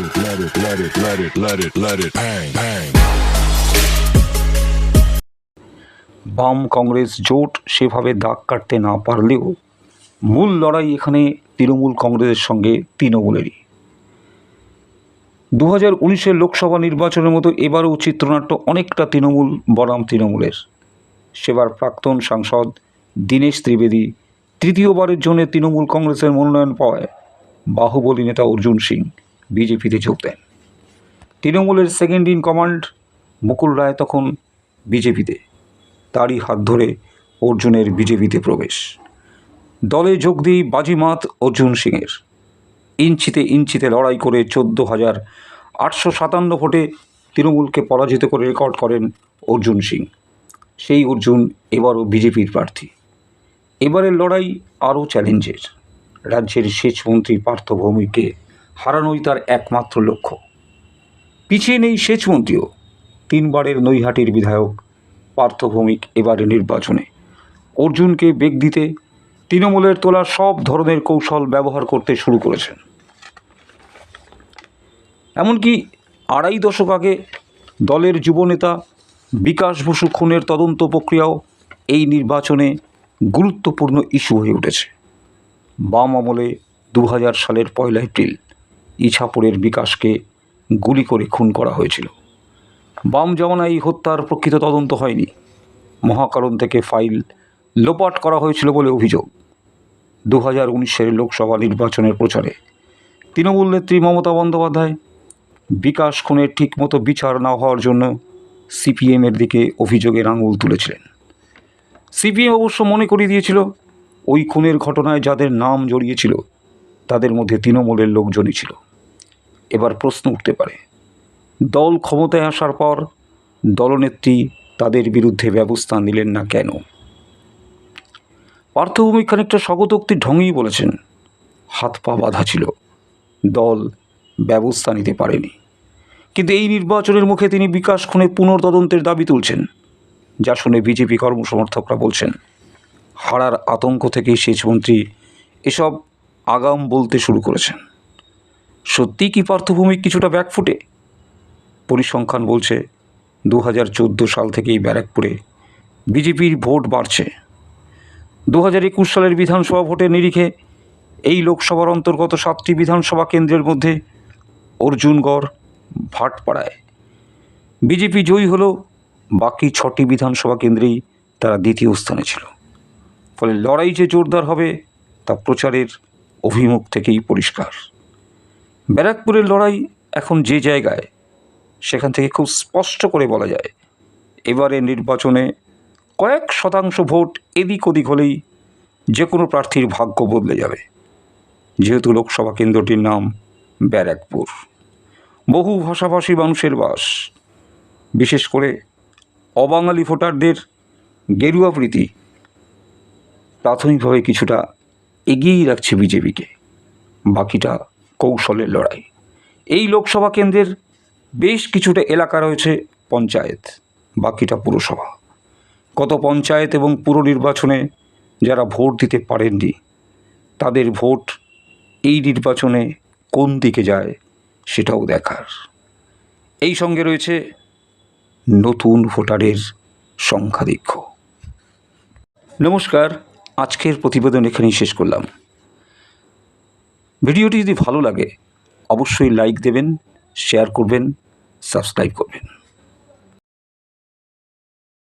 it, let it, let it, let it, let it, let it bang, bang. বাম কংগ্রেস জোট সেভাবে দাগ কাটতে না পারলেও মূল লড়াই এখানে তৃণমূল কংগ্রেসের সঙ্গে তৃণমূলেরই। দু হাজার উনিশের লোকসভা নির্বাচনের মতো এবারও চিত্রনাট্য অনেকটা তৃণমূল বনাম তৃণমূলের। সেবার প্রাক্তন সাংসদ দীনেশ ত্রিবেদী তৃতীয়বারের জন্য তৃণমূল কংগ্রেসের মনোনয়ন পাওয়ায় বাহুবলী নেতা অর্জুন সিং। বিজেপিতে যোগ দেন তৃণমূলের second in command Mukul Roy তখন বিজেপিতে। তারই হাত ধরে অর্জুনের বিজেপিতে প্রবেশ। দলে যোগ দিই বাজিমাত অর্জুন সিংয়ের। ইঞ্চিতে ইঞ্চিতে লড়াই করে চোদ্দ হাজার আটশো সাতান্ন ভোটে তৃণমূলকে পরাজিত করে রেকর্ড করেন অর্জুন সিং। সেই অর্জুন এবারও বিজেপির প্রার্থী। এবারের লড়াই আরও চ্যালেঞ্জের। রাজ্যের সেচমন্ত্রী পার্থ ভৌমিককে হারানোই তার একমাত্র লক্ষ্য। পিছিয়ে নেই সেচমন্ত্রীও। তিনবারের নৈহাটির বিধায়ক পার্থ ভৌমিক এবারে নির্বাচনে। অর্জুনকে বেগ দিতে তৃণমূলের তোলা সব ধরনের কৌশল ব্যবহার করতে শুরু করেছেন। এমনকি আড়াই দশক আগে দলের যুবনেতা বিকাশ বসু খুনের তদন্ত প্রক্রিয়াও এই নির্বাচনে গুরুত্বপূর্ণ ইস্যু হয়ে উঠেছে। বাম আমলে দু হাজার সালের পয়লা এপ্রিল ইছাপুরের বিকাশকে গুলি করে খুন করা হয়েছিল। বাম জমানায় এই হত্যার প্রকৃত তদন্ত হয়নি। মহাকারণ থেকে ফাইল লোপাট করা হয়েছিল বলে অভিযোগ। দু হাজার উনিশের লোকসভা নির্বাচনের প্রচারে তৃণমূল নেত্রী মমতা বন্দ্যোপাধ্যায় বিকাশ খুনের ঠিকমতো বিচার না হওয়ার জন্য সিপিএমের দিকে অভিযোগের আঙুল তুলেছিলেন। সিপিএম অবশ্য মনে করিয়ে দিয়েছিল, ওই খুনের ঘটনায় যাদের নাম জড়িয়েছিল, তাদের মধ্যে তৃণমূলের লোকজনই ছিল। এবার প্রশ্ন উঠতে পারে। দল ক্ষমতায় আসার পর দলনেত্রী তাদের বিরুদ্ধে ব্যবস্থা নিলেন না কেন? পার্থভূমি খানিকটা স্বগতোক্তি ঢঙেই বলেছেন, হাত পা বাঁধা ছিল। দল ব্যবস্থা নিতে পারেনি। কিন্তু এই নির্বাচনের মুখে তিনি বিকাশ খুনে পুনর্তদন্তের দাবি তুলছেন, যা শুনে বিজেপি কর্মসমর্থকরা বলছেন, হারার আতঙ্ক থেকেই সেচমন্ত্রী এসব আগাম বলতে শুরু করেছেন। সত্যিই কি পার্থভূমি কিছুটা ব্যাকফুটে? পরিসংখ্যান বলছে দু হাজার চোদ্দ সাল থেকেই ব্যারাকপুরে বিজেপির ভোট বাড়ছে। দু হাজার একুশ সালের বিধানসভা ভোটের নিরিখে এই লোকসভার অন্তর্গত সাতটি বিধানসভা কেন্দ্রের মধ্যে অর্জুনগড়, ভাটপাড়ায়। বিজেপি জয়ী হলেও বাকি ছটি বিধানসভা কেন্দ্রেই তারা দ্বিতীয় স্থানে ছিল। ফলে লড়াই যে জোরদার হবে তা প্রচারের অভিমুখ থেকেই পরিষ্কার। ব্যারাকপুরের লড়াই এখন যে জায়গায়, সেখান থেকে খুব স্পষ্ট করে বলা যায়, এবারে নির্বাচনে কয়েক শতাংশ ভোট এদিক ওদিক হলেই যে কোনো প্রার্থীর ভাগ্য বদলে যাবে, যেহেতু লোকসভা কেন্দ্রটির নাম ব্যারাকপুর। বহু ভাষাভাষী মানুষের বাস, বিশেষ করে অবাঙালি ভোটারদের গেরুয়া প্রীতি, প্রাথমিকভাবে কিছুটা এগিয়েই রাখছে বিজেপিকে, বাকিটা কৌশলের লড়াই। এই লোকসভা কেন্দ্রের বেশ কিছুটা এলাকা রয়েছে পঞ্চায়েত, বাকিটা পুরসভা। গত পঞ্চায়েত এবং পুর নির্বাচনে যারা ভোট দিতে পারেননি, তাদের ভোট এই নির্বাচনে কোন দিকে যায় সেটাও দেখার। এই সঙ্গে রয়েছে নতুন ভোটারের সংখ্যাধিক্য নমস্কার, আজকের প্রতিবেদন এখানেই শেষ করলাম। ভিডিওটি যদি ভালো লাগে অবশ্যই লাইক দেবেন শেয়ার করবেন সাবস্ক্রাইব করবেন।